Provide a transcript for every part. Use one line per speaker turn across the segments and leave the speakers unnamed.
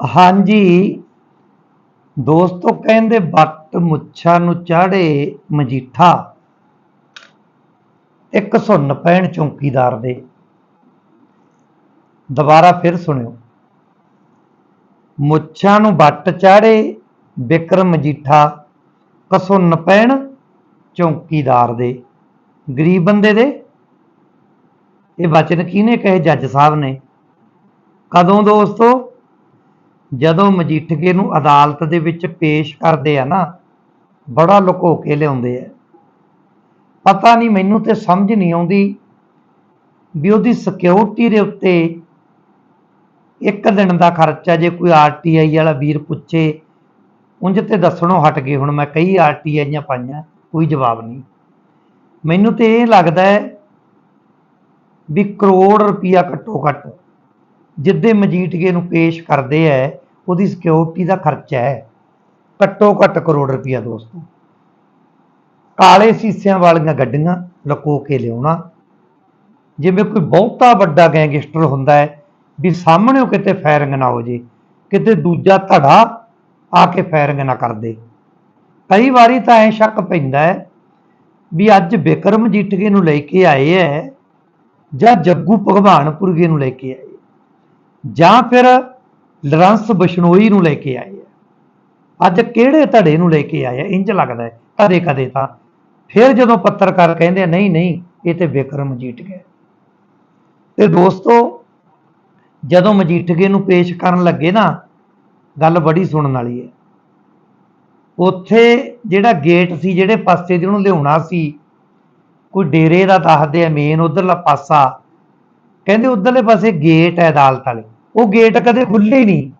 ਹਾਂਜੀ। ਦੋਸਤੋ ਕਹਿੰਦੇ ਬੱਟ ਮੁੱਛਾਂ ਨੂੰ ਚਾੜੇ ਮਜੀਠਾ। ਇੱਕ ਸੁੰਨ ਪੈਣ ਚੌਕੀਦਾਰ ਦੇ। ਦੁਬਾਰਾ ਫਿਰ ਸੁਣਿਓ। ਮੁੱਛਾਂ ਨੂੰ ਵੱਟ ਚਾੜੇ ਬਿਕਰਮ ਮਜੀਠਾ, ਕਸੁੰਨ ਪੈਣ ਚੌਕੀਦਾਰ ਦੇ। ਗਰੀਬ ਬੰਦੇ ਦੇ। ਇਹ ਵਚਨ ਕਿਹਨੇ ਕਹੇ? ਜੱਜ ਸਾਹਿਬ ਨੇ। ਕਦੋਂ ਦੋਸਤੋ? ਜਦੋਂ ਮਜੀਠਕੇ ਨੂੰ ਅਦਾਲਤ ਦੇ ਵਿੱਚ ਪੇਸ਼ ਕਰਦੇ ਆ ਨਾ, ਬੜਾ ਲੁਕੋ ਕੇ ਲਿਆਉਂਦੇ ਆ। ਪਤਾ ਨਹੀਂ, ਮੈਨੂੰ ਤੇ ਸਮਝ ਨਹੀਂ ਆਉਂਦੀ ਵੀ ਉਹਦੀ ਸਿਕਿਉਰਿਟੀ ਦੇ ਉੱਤੇ ਇੱਕ ਦਿਨ ਦਾ ਖਰਚਾ, ਜੇ ਕੋਈ ਆਰਟੀਆਈ ਵਾਲਾ ਵੀਰ ਪੁੱਛੇ, ਉਂਝ ਤੇ ਦੱਸਣੋਂ ਹਟ ਗਏ, ਹੁਣ ਮੈਂ ਕਈ ਆਰਟੀਆਈਆਂ ਪਾਈਆਂ, ਕੋਈ ਜਵਾਬ ਨਹੀਂ। ਮੈਨੂੰ ਤੇ ਇਹ ਲੱਗਦਾ ਹੈ ਵੀ ਕਰੋੜ ਰੁਪਈਆ ਘੱਟੋ ਘੱਟ ਜਿੱਦੇ ਮਜੀਠੀਏ ਨੂੰ ਪੇਸ਼ ਕਰਦੇ ਐ, ਉਹਦੀ ਸਿਕਿਉਰਿਟੀ ਦਾ ਖਰਚਾ ਹੈ ਘੱਟੋ ਘੱਟ ਕਰੋੜ ਰੁਪਈਆ ਦੋਸਤੋ। ਕਾਲੇ ਸੀਸਿਆਂ ਵਾਲੀਆਂ ਗੱਡੀਆਂ ਲੁਕੋ ਕੇ ਲਿਆਉਣਾ। ਜਿਵੇਂ ਕੋਈ ਬਹੁਤਾ ਵੱਡਾ ਗੈਂਗਸਟਰ ਹੁੰਦਾ ਹੈ ਵੀ ਸਾਹਮਣੇ ਉਹ ਕਿਤੇ ਫਾਇਰਿੰਗ ਨਾ ਹੋ ਜੇ, ਕਿਤੇ ਦੂਜਾ ਧੜਾ ਆ ਕੇ ਫਾਇਰਿੰਗ ਨਾ ਕਰ ਦੇ। ਕਈ ਵਾਰੀ ਤਾਂ ਐ ਸ਼ੱਕ ਪੈਂਦਾ ਹੈ ਵੀ ਅੱਜ ਵਿਕਰਮ ਜੀਠਗੇ ਨੂੰ ਲੈ ਕੇ ਆਏ ਐ ਜਾਂ ਜੱਗੂ ਭਗਵਾਨਪੁਰਗੇ ਨੂੰ ਲੈ ਕੇ ਆਏ। ਜਾਂ ਫਿਰ ਲਰੰਸ ਬਸ਼ਨੋਈ ਨੂੰ ਲੈ ਕੇ ਆਏ ਆ। ਅੱਜ ਕਿਹੜੇ ਧੜੇ ਨੂੰ ਲੈ ਕੇ ਆਏ ਆ? ਇੰਜ ਲੱਗਦਾ ਕਦੇ ਕਦੇ ਤਾਂ। ਫਿਰ ਜਦੋਂ ਪੱਤਰਕਾਰ ਕਹਿੰਦੇ ਨਹੀਂ ਨਹੀਂ, ਇਹ ਤੇ ਵਿਕਰਮ ਮਜੀਠੀਆ ਤੇ ਦੋਸਤੋ, ਜਦੋਂ ਮਜੀਠੀਏ ਨੂੰ ਪੇਸ਼ ਕਰਨ ਲੱਗੇ ਨਾ, ਗੱਲ ਬੜੀ ਸੁਣਨ ਵਾਲੀ ਹੈ। ਉੱਥੇ ਜਿਹੜਾ ਗੇਟ ਸੀ, ਜਿਹੜੇ ਪਾਸੇ ਦੀ ਉਹਨੂੰ ਲਿਆਉਣਾ ਸੀ, ਕੋਈ ਡੇਰੇ ਦਾ ਦੱਸਦੇ ਆ ਮੇਨ ਉਧਰਲਾ ਪਾਸਾ। ਕਹਿੰਦੇ ਉਧਰਲੇ ਪਾਸੇ ਗੇਟ ਹੈ ਅਦਾਲਤ ਵਾਲੇ। ਉਹ ਗੇਟ ਕਦੇ ਖੁੱਲੇ ਨਹੀਂ।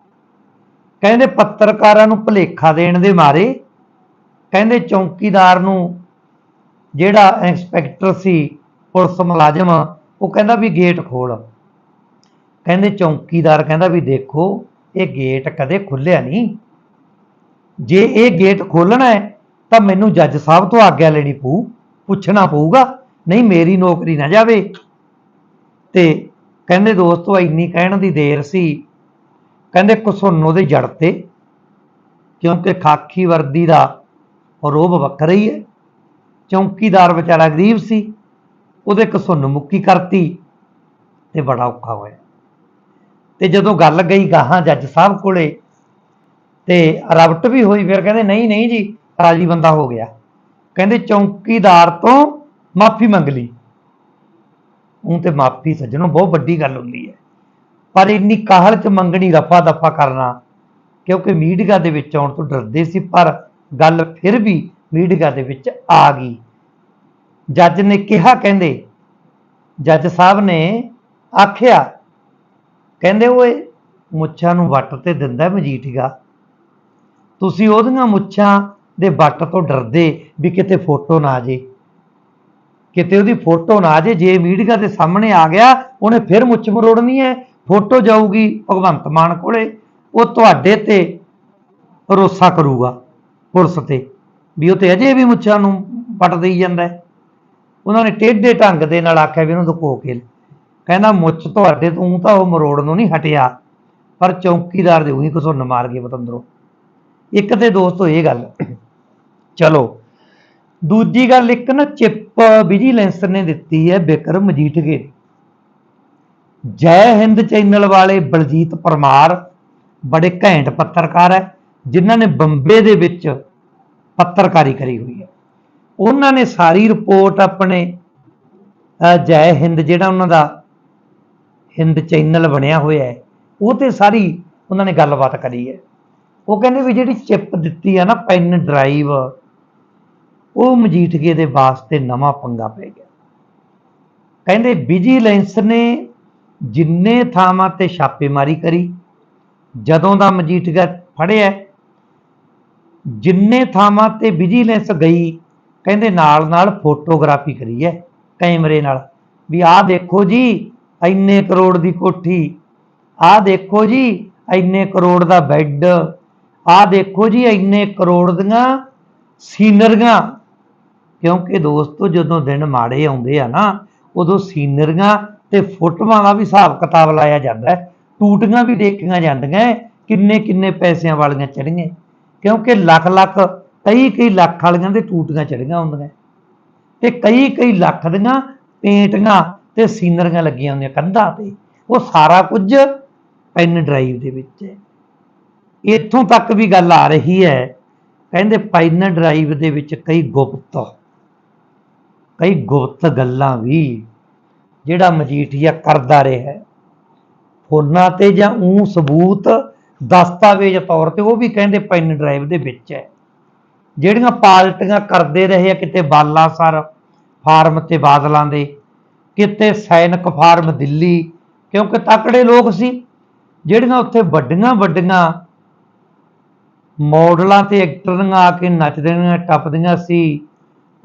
ਕਹਿੰਦੇ ਪੱਤਰਕਾਰਾਂ ਨੂੰ ਭੁਲੇਖਾ ਦੇਣ ਦੇ ਮਾਰੇ। ਕਹਿੰਦੇ ਚੌਕੀਦਾਰ ਨੂੰ ਜਿਹੜਾ ਇੰਸਪੈਕਟਰ ਸੀ, ਪੁਲਿਸ ਮੁਲਾਜ਼ਮ, ਉਹ ਕਹਿੰਦਾ ਵੀ ਗੇਟ ਖੋਲ ਕਹਿੰਦੇ ਚੌਕੀਦਾਰ ਕਹਿੰਦਾ ਵੀ ਦੇਖੋ, ਇਹ ਗੇਟ ਕਦੇ ਖੁੱਲਿਆ ਨਹੀਂ। ਜੇ ਇਹ ਗੇਟ ਖੋਲਣਾ ਹੈ, ਤਾਂ ਮੈਨੂੰ ਜੱਜ ਸਾਹਿਬ ਤੋਂ ਆਗਿਆ ਲੈਣੀ ਪਊ, ਪੁੱਛਣਾ ਪਊਗਾ। ਨਹੀਂ, ਮੇਰੀ ਨੌਕਰੀ ਨਾ ਜਾਵੇ। ਤੇ ਕਹਿੰਦੇ ਦੋਸਤੋ, ਇੰਨੀ ਕਹਿਣ ਦੀ ਦੇਰ ਸੀ। ਕਹਿੰਦੇ ਕੁਸੁੰਨ ਉਹਦੇ ਜੜ ਤੇ, ਕਿਉਂਕਿ ਖਾਕੀ ਵਰਦੀ ਦਾ ਰੋਬ ਵੱਖਰਾ ਹੀ ਹੈ। ਚੌਕੀਦਾਰ ਵਿਚਾਰਾ ਗਰੀਬ ਸੀ, ਉਹਦੇ ਕਸੁੰਨ ਮੁੱਕੀ ਕਰਤੀ ਤੇ ਬੜਾ ਔਖਾ ਹੋਇਆ। ਤੇ ਜਦੋਂ ਗੱਲ ਗਈ ਗਾਹਾਂ ਜੱਜ ਸਾਹਿਬ ਕੋਲੇ ਤੇ ਰਵਟ ਵੀ ਹੋਈ, ਫਿਰ ਕਹਿੰਦੇ, ਨਹੀਂ ਨਹੀਂ ਜੀ, ਰਾਜੀ ਬੰਦਾ ਹੋ ਗਿਆ। ਕਹਿੰਦੇ, ਚੌਕੀਦਾਰ ਤੋਂ ਮਾਫੀ ਮੰਗ ਲਈ। ਉਹ ਤੇ ਮਾਫੀ ਸੱਜਣੋ, ਬਹੁਤ ਵੱਡੀ ਗੱਲ ਹੁੰਦੀ ਹੈ। ਪਰ ਇੰਨੀ ਕਾਹਲ ਚ ਮੰਗਣੀ ਰਫਾ ਦਫਾ ਕਰਨਾ, ਕਿਉਂਕਿ ਮੀਡੀਆ ਦੇ ਵਿੱਚ ਆਉਣ ਤੋਂ ਡਰਦੇ ਸੀ, ਪਰ ਗੱਲ ਫਿਰ ਵੀ ਮੀਡੀਆ ਦੇ ਵਿੱਚ ਆ ਗਈ। ਜੱਜ ਨੇ ਕਿਹਾ, ਕਹਿੰਦੇ, ਜੱਜ ਸਾਹਿਬ ਨੇ ਆਖਿਆ, ਕਹਿੰਦੇ, ਓਏ, ਮੁੱਛਾਂ ਨੂੰ ਵੱਟ ਤੇ ਦਿੰਦਾ ਮਜੀਠੀਆ। ਤੁਸੀਂ ਉਹਦੀਆਂ ਮੁੱਛਾਂ ਦੇ ਵੱਟ ਤੋਂ ਡਰਦੇ ਵੀ ਕਿਤੇ ਫੋਟੋ ਨਾ ਆ ਜੇ। ਕਿਤੇ ਉਹਦੀ ਫੋਟੋ ਨਾ ਆ ਜੇ ਜੇ ਮੀਡੀਆ ਦੇ ਸਾਹਮਣੇ ਆ ਗਿਆ, ਉਹਨੇ ਫਿਰ ਮੁੱਛ ਮਰੋੜਨੀ ਹੈ, ਫੋਟੋ ਜਾਊਗੀ ਭਗਵੰਤ ਮਾਨ ਕੋਲੇ, ਉਹ ਤੁਹਾਡੇ ਤੇ ਰੋਸਾ ਕਰੂਗਾ, ਪੁਲਿਸ ਤੇ, ਵੀ ਉਹ ਤੇ ਅਜੇ ਵੀ ਮੁੱਛਾਂ ਨੂੰ ਪਟ ਦੇਈ ਜਾਂਦਾ ਉਹਨਾਂ ਨੇ ਟੇਢੇ ਢੰਗ ਦੇ ਨਾਲ ਆਖਿਆ ਵੀ ਉਹਨੂੰ ਦੁਕੋ ਕੇ ਕਹਿੰਦਾ, ਮੁੱਛ ਤੁਹਾਡੇ ਤੂੰ ਤਾਂ ਉਹ ਮਰੋੜ ਨੂੰ ਨਹੀਂ ਹਟਿਆ, ਪਰ ਚੌਕੀਦਾਰ ਦੇ ਉਹੀ ਕੁਸੋਂ ਮਾਰ ਗਏ ਬਤੰਦਰੋਂ ਇੱਕ ਤੇ ਦੋਸਤੋ, ਇਹ ਗੱਲ, ਚਲੋ ਦੂਜੀ ਗੱਲ ਇੱਕ ਨਾ ਚਿੱਪ ਵਿਜੀਲੈਂਸ ਨੇ ਦਿੱਤੀ ਹੈ ਬਿਕਰਮ ਮਜੀਠਗੇ ਦੀ। ਜੈ ਹਿੰਦ ਚੈਨਲ ਵਾਲੇ ਬਲਜੀਤ ਪਰਮਾਰ ਬੜੇ ਘੈਂਟ ਪੱਤਰਕਾਰ ਹੈ, ਜਿਨ੍ਹਾਂ ਨੇ ਬੰਬੇ ਦੇ ਵਿੱਚ ਪੱਤਰਕਾਰੀ ਕਰੀ ਹੋਈ ਹੈ ਉਹਨਾਂ ਨੇ ਸਾਰੀ ਰਿਪੋਰਟ ਆਪਣੇ ਜੈ ਹਿੰਦ ਜਿਹੜਾ ਉਹਨਾਂ ਦਾ ਹਿੰਦ ਚੈਨਲ ਬਣਿਆ ਹੋਇਆ ਹੈ, ਉਹ ਤੇ ਸਾਰੀ ਉਹਨਾਂ ਨੇ ਗੱਲਬਾਤ ਕਰੀ ਹੈ ਉਹ ਕਹਿੰਦੇ ਵੀ ਜਿਹੜੀ ਚਿਪ ਦਿੱਤੀ ਆ ਨਾ, ਪੈਨ ਡਰਾਈਵ ਉਹ ਮਜੀਠੀਏ ਦੇ ਵਾਸਤੇ ਨਵਾਂ ਪੰਗਾ ਪੈ ਗਿਆ। ਕਹਿੰਦੇ ਵਿਜੀਲੈਂਸ ਨੇ ਜਿੰਨੇ ਥਾਵਾਂ ਤੇ ਛਾਪੇਮਾਰੀ ਕਰੀ, ਜਦੋਂ ਦਾ ਮਜੀਠੀਆ ਫੜਿਆ, ਜਿੰਨੇ ਥਾਵਾਂ ਤੇ ਵਿਜੀਲੈਂਸ ਗਈ, ਕਹਿੰਦੇ ਨਾਲ ਨਾਲ ਫੋਟੋਗ੍ਰਾਫੀ ਕਰੀ ਹੈ, ਕੈਮਰੇ ਨਾਲ। ਵੀ ਆਹ ਦੇਖੋ ਜੀ, ਇੰਨੇ ਕਰੋੜ ਦੀ ਕੋਠੀ, ਆਹ ਦੇਖੋ ਜੀ, ਇੰਨੇ ਕਰੋੜ ਦਾ ਬੈੱਡ, ਆਹ ਦੇਖੋ ਜੀ, ਇੰਨੇ ਕਰੋੜ ਦੀਆਂ ਸੀਨਰੀਆਂ। ਕਿਉਂਕਿ ਦੋਸਤੋ ਜਦੋਂ ਦਿਨ ਮਾੜੇ ਆਉਂਦੇ ਆ ਨਾ, ਉਦੋਂ ਸੀਨਰੀਆਂ ਤੇ ਫੋਟੋਆਂ ਦਾ ਵੀ ਹਿਸਾਬ ਕਿਤਾਬ ਲਾਇਆ ਜਾਂਦਾ ਹੈ। ਟੂਟੀਆਂ ਵੀ ਦੇਖੀਆਂ ਜਾਂਦੀਆਂ ਕਿੰਨੇ ਕਿੰਨੇ ਪੈਸਿਆਂ ਵਾਲੀਆਂ ਚੜੀਆਂ ਕਿਉਂਕਿ ਲੱਖ ਲੱਖ ਕਈ ਕਈ ਲੱਖ ਵਾਲੀਆਂ ਦੇ ਟੂਟੀਆਂ ਚੜੀਆਂ ਹੁੰਦੀਆਂ ਤੇ ਕਈ ਕਈ ਲੱਖ ਦੀਆਂ ਪੇਂਟੀਆਂ ਤੇ ਸੀਨਰੀਆਂ ਲੱਗੀਆਂ ਹੁੰਦੀਆਂ ਕੰਧਾਂ ਤੇ। ਉਹ ਸਾਰਾ ਕੁਝ ਪੈਨ ਡਰਾਈਵ ਦੇ ਵਿੱਚ ਹੈ। ਇੱਥੋਂ ਤੱਕ ਵੀ ਗੱਲ ਆ ਰਹੀ ਹੈ। ਕਹਿੰਦੇ ਪੈਨ ਡਰਾਈਵ ਦੇ ਵਿੱਚ ਕਈ ਗੁਪਤ ਕਈ ਗੁਪਤ ਗੱਲਾਂ ਵੀ ਜਿਹੜਾ ਮਜੀਠੀਆ ਕਰਦਾ ਰਿਹਾ ਫੋਨਾਂ ਤੇ ਜਾਂ ਉਹ ਸਬੂਤ, ਦਸਤਾਵੇਜ਼ ਤੌਰ ਤੇ ਉਹ ਵੀ ਕਹਿੰਦੇ ਪੈਨ ਡਰਾਈਵ ਦੇ ਵਿੱਚ ਹੈ। ਜਿਹੜੀਆਂ ਪਾਲਟੀਆਂ ਕਰਦੇ ਰਹੇ ਆ ਕਿਤੇ ਬਾਲਾਸਰ ਫਾਰਮ ਤੇ ਬਾਦਲਾਂ ਦੇ, ਕਿਤੇ ਸੈਨਿਕ ਫਾਰਮ ਦਿੱਲੀ, ਕਿਉਂਕਿ ਤਕੜੇ ਲੋਕ ਸੀ। ਜਿਹੜੀਆਂ ਉੱਥੇ ਵੱਡੀਆਂ ਵੱਡੀਆਂ ਮਾਡਲਾਂ ਤੇ ਐਕਟਰਾਂ ਆ ਕੇ ਨੱਚਦੀਆਂ ਟੱਪਦੀਆਂ ਸੀ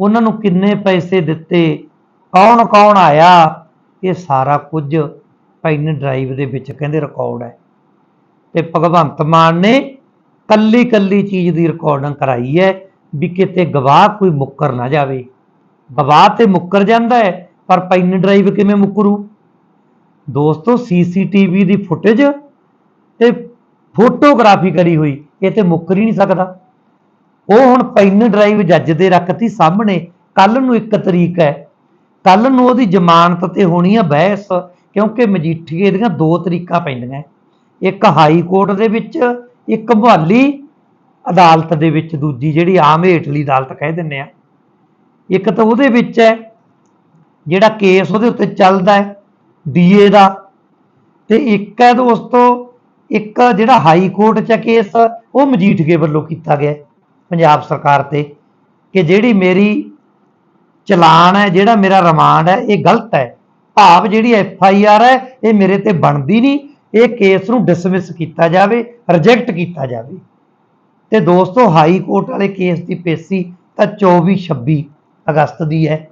ਉਹਨਾਂ ਨੂੰ ਕਿੰਨੇ ਪੈਸੇ ਦਿੱਤੇ, ਕੌਣ ਕੌਣ ਆਇਆ, ਇਹ ਸਾਰਾ ਕੁਝ ਪੈਨ ਡਰਾਈਵ ਦੇ ਵਿੱਚ ਕਹਿੰਦੇ ਰਿਕਾਰਡ ਹੈ। ਤੇ ਭਗਵੰਤ ਮਾਨ ਨੇ ਕੱਲੀ ਕੱਲੀ ਚੀਜ਼ ਦੀ ਰਿਕਾਰਡਿੰਗ ਕਰਾਈ ਹੈ ਵੀ ਕਿਤੇ ਗਵਾਹ ਕੋਈ ਮੁੱਕਰ ਨਾ ਜਾਵੇ। ਗਵਾਹ ਤੇ ਮੁੱਕਰ ਜਾਂਦਾ ਹੈ, ਪਰ ਪੈਨ ਡਰਾਈਵ ਕਿਵੇਂ ਮੁੱਕਰੂ? ਦੋਸਤੋ, ਸੀਸੀਟੀਵੀ ਦੀ ਫੁਟੇਜ ਤੇ ਫੋਟੋਗ੍ਰਾਫੀ ਕਰੀ ਹੋਈ, ਇਹ ਤੇ ਮੁੱਕਰ ਹੀ ਨਹੀਂ ਸਕਦਾ। ਉਹ ਹੁਣ ਪੈਨ ਡਰਾਈਵ ਜੱਜ ਦੇ ਰੱਖਤੀ ਸਾਹਮਣੇ ਕੱਲ ਨੂੰ ਇੱਕ ਤਰੀਕ ਹੈ। ਕੱਲ ਨੂੰ ਉਹਦੀ ਜ਼ਮਾਨਤ ਤੇ ਹੋਣੀ ਆ ਬਹਿਸ, ਕਿਉਂਕਿ ਮਜੀਠੀਏ ਦੀਆਂ ਦੋ ਤਰੀਕਾਂ ਪੈਂਦੀਆਂ। ਇੱਕ ਹਾਈ ਕੋਰਟ ਦੇ ਵਿੱਚ, ਇੱਕ ਮੁਹਾਲੀ ਅਦਾਲਤ ਦੇ ਵਿੱਚ, ਦੂਜੀ ਜਿਹੜੀ ਆਮ ਹੇਠਲੀ ਅਦਾਲਤ ਕਹਿ ਦਿੰਦੇ ਆ। ਇੱਕ ਤਾਂ ਉਹਦੇ ਵਿੱਚ ਹੈ, ਜਿਹੜਾ ਕੇਸ ਉਹਦੇ ਉੱਤੇ ਚੱਲਦਾ ਹੈ, ਡੀਏ ਦਾ। ਤੇ ਇੱਕ ਹੈ ਦੋਸਤੋ, ਇੱਕ ਜਿਹੜਾ ਹਾਈ ਕੋਰਟ 'ਚ ਕੇਸ, ਉਹ ਮਜੀਠੀਏ ਵੱਲੋਂ ਕੀਤਾ ਗਿਆ। ਪੰਜਾਬ ਸਰਕਾਰ ਤੇ ਕਿ ਜਿਹੜੀ ਮੇਰੀ ਚਲਾਨ ਹੈ, ਜਿਹੜਾ ਮੇਰਾ ਰਿਮਾਂਡ ਹੈ, ਇਹ ਗਲਤ ਹੈ। ਭਾਵ ਜਿਹੜੀ ਐਫ ਆਈ ਆਰ ਹੈ, ਇਹ ਮੇਰੇ ਤੇ ਬਣਦੀ ਨਹੀਂ। ਇਹ ਕੇਸ ਨੂੰ ਡਿਸਮਿਸ ਕੀਤਾ ਜਾਵੇ ਰਿਜੈਕਟ ਕੀਤਾ ਜਾਵੇ। ਤੇ ਦੋਸਤੋ ਹਾਈ ਕੋਰਟ ਵਾਲੇ ਕੇਸ ਦੀ ਪੇਸ਼ੀ ਤਾਂ 24 26 ਅਗਸਤ ਦੀ ਹੈ।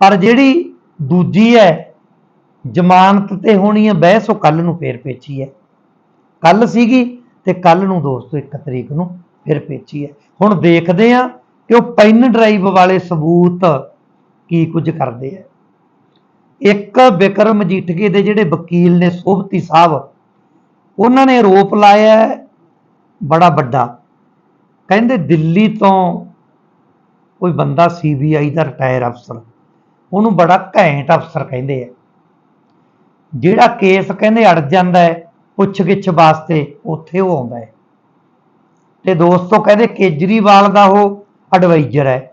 ਪਰ ਜਿਹੜੀ ਦੂਜੀ ਹੈ, ਜ਼ਮਾਨਤ ਤੇ ਹੋਣੀ ਹੈ ਬਹਿਸ, ਉਹ ਕੱਲ ਨੂੰ ਫੇਰ ਪੇਚੀ ਹੈ। ਕੱਲ ਸੀਗੀ ਤੇ ਕੱਲ ਨੂੰ ਦੋਸਤੋ 1 ਤਰੀਕ ਨੂੰ ਫਿਰ ਪੇਚੀ ਹੈ। ਹੁਣ ਦੇਖਦੇ ਆ ਕਿ ਉਹ ਪੈਨ ਡਰਾਈਵ ਵਾਲੇ ਸਬੂਤ ਕੀ ਕੁਝ ਕਰਦੇ ਆ। ਇੱਕ ਬਿਕਰਮ ਮਜੀਠੀਏ ਦੇ ਜਿਹੜੇ ਵਕੀਲ ਨੇ ਸੋਭਤੀ ਸਾਹਿਬ, ਉਹਨਾਂ ਨੇ ਆਰੋਪ ਲਾਇਆ ਬੜਾ ਵੱਡਾ। ਕਹਿੰਦੇ ਦਿੱਲੀ ਤੋਂ ਕੋਈ ਬੰਦਾ ਸੀਬੀਆਈ ਦਾ ਰਿਟਾਇਰ ਅਫਸਰ, ਉਹਨੂੰ ਬੜਾ ਘੈਂਟ ਅਫਸਰ ਕਹਿੰਦੇ ਆ। ਜਿਹੜਾ ਕੇਸ ਕਹਿੰਦੇ ਅੜ ਜਾਂਦਾ ਹੈ, ਪੁੱਛਗਿੱਛ ਵਾਸਤੇ ਉੱਥੇ ਉਹ ਆਉਂਦਾ ਹੈ। ਤੇ ਦੋਸਤੋ ਕਹਿੰਦੇ ਕੇਜਰੀਵਾਲ ਦਾ ਉਹ ਐਡਵਾਈਜ਼ਰ ਹੈ।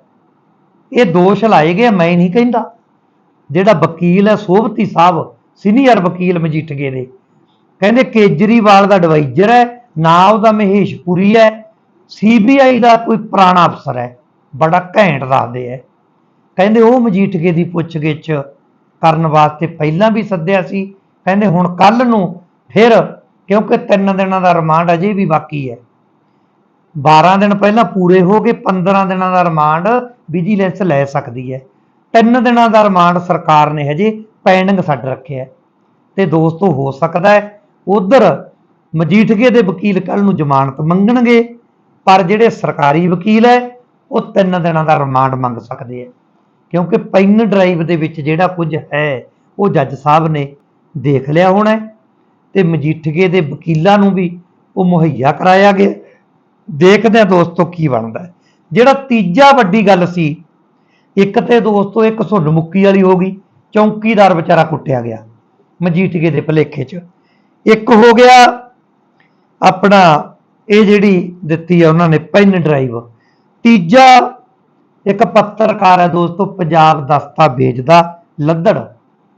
ਇਹ ਦੋਸ਼ ਲਾਏ ਗਏ ਮੈਂ ਨਹੀਂ ਕਹਿੰਦਾ। ਜਿਹੜਾ ਵਕੀਲ ਹੈ, ਸੋਭਤੀ ਸਾਹਿਬ ਸੀਨੀਅਰ ਵਕੀਲ ਮਜੀਠਗੇ ਦੇ ਕਹਿੰਦੇ ਕੇਜਰੀਵਾਲ ਦਾ ਐਡਵਾਈਜ਼ਰ ਹੈ, ਨਾ ਉਹਦਾ ਮਹੇਸ਼ਪੁਰੀ ਹੈ ਸੀਬੀਆਈ ਦਾ ਕੋਈ ਪੁਰਾਣਾ ਅਫਸਰ ਹੈ, ਬੜਾ ਘੈਂਟ ਦੱਸਦੇ ਹੈ। ਕਹਿੰਦੇ ਉਹ ਮਜੀਠਗੇ ਦੀ ਪੁੱਛਗਿੱਛ ਕਰਨ ਵਾਸਤੇ ਪਹਿਲਾਂ ਵੀ ਸੱਦਿਆ ਸੀ। ਕਹਿੰਦੇ ਹੁਣ ਕੱਲ ਨੂੰ ਫਿਰ, ਕਿਉਂਕਿ ਤਿੰਨ ਦਿਨਾਂ ਦਾ ਰਿਮਾਂਡ ਅਜੇ ਵੀ ਬਾਕੀ ਹੈ। 12 ਦਿਨ ਪਹਿਲਾਂ ਪੂਰੇ ਹੋ ਕੇ 15 ਦਿਨਾਂ ਦਾ ਰਿਮਾਂਡ ਵਿਜੀਲੈਂਸ ਲੈ ਸਕਦੀ ਹੈ। ਤਿੰਨ ਦਿਨਾਂ ਦਾ ਰਿਮਾਂਡ ਸਰਕਾਰ ਨੇ ਹਜੇ ਪੈਂਡਿੰਗ ਛੱਡ ਰੱਖਿਆ ਹੈ। ਤੇ ਦੋਸਤੋ, ਹੋ ਸਕਦਾ ਹੈ ਉਧਰ ਮਜੀਠੀਏ ਦੇ ਵਕੀਲ ਕੱਲ ਨੂੰ ਜ਼ਮਾਨਤ ਮੰਗਣਗੇ, ਪਰ ਜਿਹੜੇ ਸਰਕਾਰੀ ਵਕੀਲ ਹੈ, ਉਹ ਤਿੰਨ ਦਿਨਾਂ ਦਾ ਰਿਮਾਂਡ ਮੰਗ ਸਕਦੇ ਹੈ। ਕਿਉਂਕਿ ਪੈਨ ਡਰਾਈਵ ਦੇ ਵਿੱਚ ਜਿਹੜਾ ਕੁਝ ਹੈ, ਉਹ ਜੱਜ ਸਾਹਿਬ ਨੇ ਦੇਖ ਲਿਆ ਹੋਣਾ ਹੈ। ਤੇ ਮਜੀਠੀਏ ਦੇ ਵਕੀਲਾਂ ਨੂੰ ਵੀ ਉਹ ਮੁਹੱਈਆ ਕਰਾਇਆ ਗਿਆ। ਦੇਖਦੇ ਆ ਦੋਸਤੋ ਕੀ ਬਣਦਾ ਜਿਹੜਾ ਤੀਜਾ ਵੱਡੀ ਗੱਲ ਸੀ, ਇੱਕ ਤੇ ਦੋਸਤੋ ਇੱਕ ਸੁਣ ਮੁੱਕੀ ਵਾਲੀ ਹੋ ਗਈ, ਚੌਂਕੀਦਾਰ ਵਿਚਾਰਾ ਕੁੱਟਿਆ ਗਿਆ ਮਜੀਠੀਏ ਦੇ ਭਲੇਖੇ 'ਚ। ਇੱਕ ਹੋ ਗਿਆ ਆਪਣਾ, ਇਹ ਜਿਹੜੀ ਦਿੱਤੀ ਆ ਉਹਨਾਂ ਨੇ ਪੈਨ ਡਰਾਈਵ ਤੀਜਾ ਇੱਕ ਪੱਤਰਕਾਰ ਹੈ ਦੋਸਤੋ, ਪੰਜਾਬ ਦਸਤਾ ਵੇਚਦਾ, ਲੱਦੜ।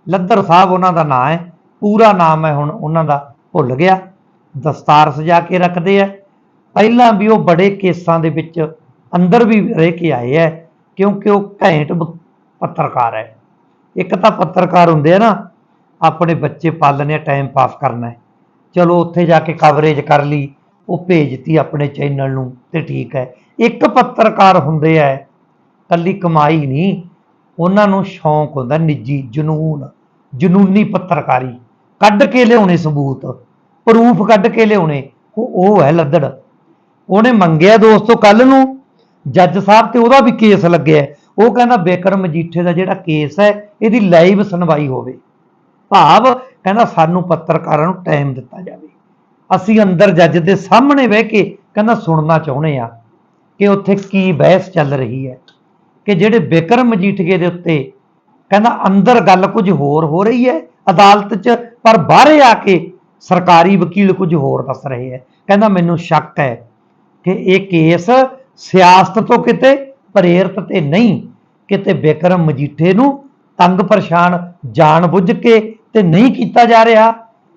ਲੱਦੜ ਸਾਹਿਬ ਉਹਨਾਂ ਦਾ ਨਾਂ ਹੈ, ਪੂਰਾ ਨਾਮ ਹੈ ਹੁਣ ਉਹਨਾਂ ਦਾ ਭੁੱਲ ਗਿਆ। ਦਸਤਾਰ ਸਜਾ ਕੇ ਰੱਖਦੇ ਆ। ਪਹਿਲਾਂ ਵੀ ਉਹ ਬੜੇ ਕੇਸਾਂ ਦੇ ਵਿੱਚ ਅੰਦਰ ਵੀ ਰਹਿ ਕੇ ਆਏ ਹੈ ਕਿਉਂਕਿ ਉਹ ਘੈਂਟ ਪੱਤਰਕਾਰ ਹੈ ਇੱਕ ਤਾਂ ਪੱਤਰਕਾਰ ਹੁੰਦੇ ਆ ਨਾ, ਆਪਣੇ ਬੱਚੇ ਪਾਲਣੇ ਆ ਟਾਈਮ ਪਾਸ ਕਰਨਾ ਚਲੋ ਉੱਥੇ ਜਾ ਕੇ ਕਵਰੇਜ ਕਰ ਲਈ, ਉਹ ਭੇਜਤੀ ਆਪਣੇ ਚੈਨਲ ਨੂੰ ਤੇ ਠੀਕ ਹੈ ਇੱਕ ਪੱਤਰਕਾਰ ਹੁੰਦੇ ਆ ਕੱਲੀ ਕਮਾਈ ਨਹੀਂ, ਉਹਨਾਂ ਨੂੰ ਸ਼ੌਂਕ ਹੁੰਦਾ ਨਿੱਜੀ, ਜਨੂਨ, ਜਨੂਨੀ ਪੱਤਰਕਾਰੀ। ਕੱਢ ਕੇ ਲਿਆਉਣੇ ਸਬੂਤ, ਪ੍ਰੂਫ ਕੱਢ ਕੇ ਲਿਆਉਣੇ, ਉਹ ਉਹ ਹੈ ਲੱਦੜ। ਉਹਨੇ ਮੰਗਿਆ ਦੋਸਤੋ ਕੱਲ ਨੂੰ, ਜੱਜ ਸਾਹਿਬ ਤੇ ਉਹਦਾ ਵੀ ਕੇਸ ਲੱਗਿਆ। ਉਹ ਕਹਿੰਦਾ ਬੇਕਰਮ ਮਜੀਠੇ ਦਾ ਜਿਹੜਾ ਕੇਸ ਹੈ, ਇਹਦੀ ਲਾਈਵ ਸੁਣਵਾਈ ਹੋਵੇ। ਭਾਵ ਕਹਿੰਦਾ ਸਾਨੂੰ ਪੱਤਰਕਾਰਾਂ ਨੂੰ ਟਾਈਮ ਦਿੱਤਾ ਜਾਵੇ। ਅਸੀਂ ਅੰਦਰ ਜੱਜ ਦੇ ਸਾਹਮਣੇ ਬਹਿ ਕੇ ਕਹਿੰਦਾ ਸੁਣਨਾ ਚਾਹੁੰਦੇ ਆ ਕਿ ਉੱਥੇ ਕੀ ਬਹਿਸ ਚੱਲ ਰਹੀ ਹੈ। ਕਿ ਜਿਹੜੇ ਬਿਕਰਮ ਮਜੀਠੀਏ ਦੇ ਉੱਤੇ ਕਹਿੰਦਾ ਅੰਦਰ ਗੱਲ ਕੁਝ ਹੋਰ ਹੋ ਰਹੀ ਹੈ ਅਦਾਲਤ 'ਚ, ਪਰ ਬਾਹਰੇ ਆ ਕੇ ਸਰਕਾਰੀ ਵਕੀਲ ਕੁਝ ਹੋਰ ਦੱਸ ਰਹੇ ਹੈ। ਕਹਿੰਦਾ ਮੈਨੂੰ ਸ਼ੱਕ ਹੈ। ਕਿ ਇਹ ਕੇਸ ਸਿਆਸਤ ਤੋਂ ਕਿਤੇ, ਪ੍ਰੇਰਿਤ ਤੇ ਨਹੀਂ, ਕਿਤੇ ਬਿਕਰਮ ਮਜੀਠੇ ਨੂੰ ਤੰਗ ਪਰੇਸ਼ਾਨ ਜਾਣ ਬੁੱਝ ਕੇ ਤੇ ਨਹੀਂ ਕੀਤਾ ਜਾ ਰਿਹਾ।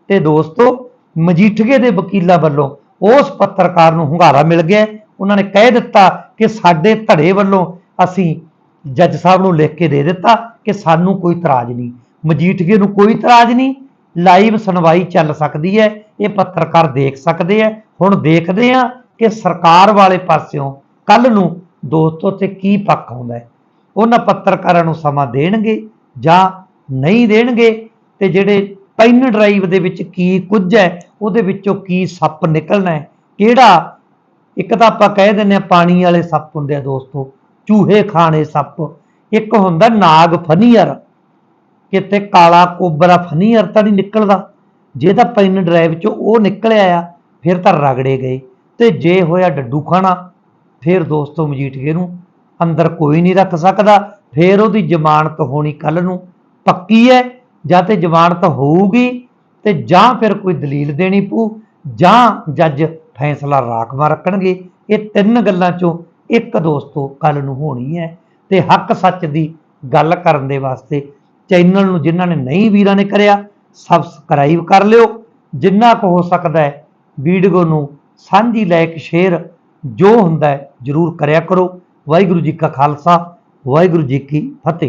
ਤੇ ਦੋਸਤੋ ਮਜੀਠਗੇ ਦੇ ਵਕੀਲਾਂ ਵੱਲੋਂ ਉਸ ਪੱਤਰਕਾਰ ਨੂੰ ਹੁੰਗਾਰਾ ਮਿਲ ਗਿਆ। ਉਹਨਾਂ ਨੇ ਕਹਿ ਦਿੱਤਾ ਕਿ ਸਾਡੇ ਧੜੇ ਵੱਲੋਂ ਅਸੀਂ ਜੱਜ ਸਾਹਿਬ ਨੂੰ ਲਿਖ ਕੇ ਦੇ ਦਿੱਤਾ ਕਿ ਸਾਨੂੰ ਕੋਈ ਇਤਰਾਜ਼ ਨਹੀਂ। ਮਜੀਠੀਏ ਨੂੰ ਕੋਈ ਇਤਰਾਜ਼ ਨਹੀਂ। ਲਾਈਵ ਸੁਣਵਾਈ ਚੱਲ ਸਕਦੀ ਹੈ। ਇਹ ਪੱਤਰਕਾਰ ਦੇਖ ਸਕਦੇ ਆ ਹੁਣ ਦੇਖਦੇ ਆ ਕਿ ਸਰਕਾਰ ਵਾਲੇ ਪਾਸਿਓਂ ਕੱਲ ਨੂੰ ਦੋਸਤੋ ਤੇ ਕੀ ਪੱਖ ਆਉਂਦਾ ਹੈ? ਉਹਨਾਂ ਪੱਤਰਕਾਰਾਂ ਨੂੰ ਸਮਾਂ ਦੇਣਗੇ ਜਾਂ ਨਹੀਂ ਦੇਣਗੇ? ਤੇ ਜਿਹੜੇ ਪੈਨ ਡਰਾਈਵ ਦੇ ਵਿੱਚ ਕੀ ਕੁਝ ਹੈ, ਉਹਦੇ ਵਿੱਚੋਂ ਕੀ ਸੱਪ ਨਿਕਲਣਾ ਹੈ? ਕਿਹੜਾ? ਇੱਕ ਤਾਂ ਆਪਾਂ ਕਹਿ ਦਿੰਦੇ ਆ ਪਾਣੀ ਵਾਲੇ ਸੱਪ ਹੁੰਦੇ ਆ ਦੋਸਤੋ, ਚੂਹੇ ਖਾਣੇ ਸੱਪ। ਇੱਕ ਹੁੰਦਾ ਨਾਗ ਫਨੀਅਰ। ਕਿਤੇ ਕਾਲਾ ਕੋਬਰਾ ਫਨੀਅਰ ਤਾਂ ਨਹੀਂ ਨਿਕਲਦਾ? ਜੇ ਤਾਂ ਪੈਨ ਡਰਾਈਵ ਚੋਂ ਉਹ ਨਿਕਲਿਆ ਆ, ਫਿਰ ਤਾਂ ਰਗੜੇ ਗਏ। ਤੇ ਜੇ ਹੋਇਆ ਡੱਡੂ ਖਾਣਾ, ਫਿਰ ਦੋਸਤੋ ਮਜੀਠੀਏ ਨੂੰ ਅੰਦਰ ਕੋਈ ਨਹੀਂ ਰੱਖ ਸਕਦਾ, ਫਿਰ ਉਹਦੀ ਜ਼ਮਾਨਤ ਹੋਣੀ ਕੱਲ ਨੂੰ ਪੱਕੀ ਹੈ, ਜਾਂ ਤੇ ਜ਼ਮਾਨਤ ਹੋਊਗੀ ਤੇ ਜਾਂ ਫਿਰ ਕੋਈ ਦਲੀਲ ਦੇਣੀ ਪਊ, ਜਾਂ ਜੱਜ ਫੈਸਲਾ ਰਾਖਵਾ ਰੱਖਣਗੇ। ਇਹ ਤਿੰਨ ਗੱਲਾਂ ਚੋਂ ਇੱਕ ਦੋਸਤੋ ਕੱਲ ਨੂੰ ਹੋਣੀ ਹੈ ਤੇ ਹੱਕ ਸੱਚ ਦੀ ਗੱਲ ਕਰਨ ਦੇ ਵਾਸਤੇ ਚੈਨਲ ਨੂੰ ਜਿਨ੍ਹਾਂ ਨੇ ਨਹੀਂ ਵੀਰਾਂ ਨੇ ਕਰਿਆ, ਸਬਸਕ੍ਰਾਈਬ ਕਰ ਲਿਓ। ਜਿੰਨਾ ਕੁ ਹੋ ਸਕਦਾ ਹੈ, ਵੀਡੀਓ ਨੂੰ ਸਾਂਝੀ ਲਾਇਕ ਸ਼ੇਅਰ ਜੋ ਹੁੰਦਾ ਹੈ, ਜਰੂਰ ਕਰਿਆ ਕਰੋ। ਵਾਹਿਗੁਰੂ ਜੀ ਕਾ ਖਾਲਸਾ, ਵਾਹਿਗੁਰੂ ਜੀ ਕੀ ਫਤਿਹ।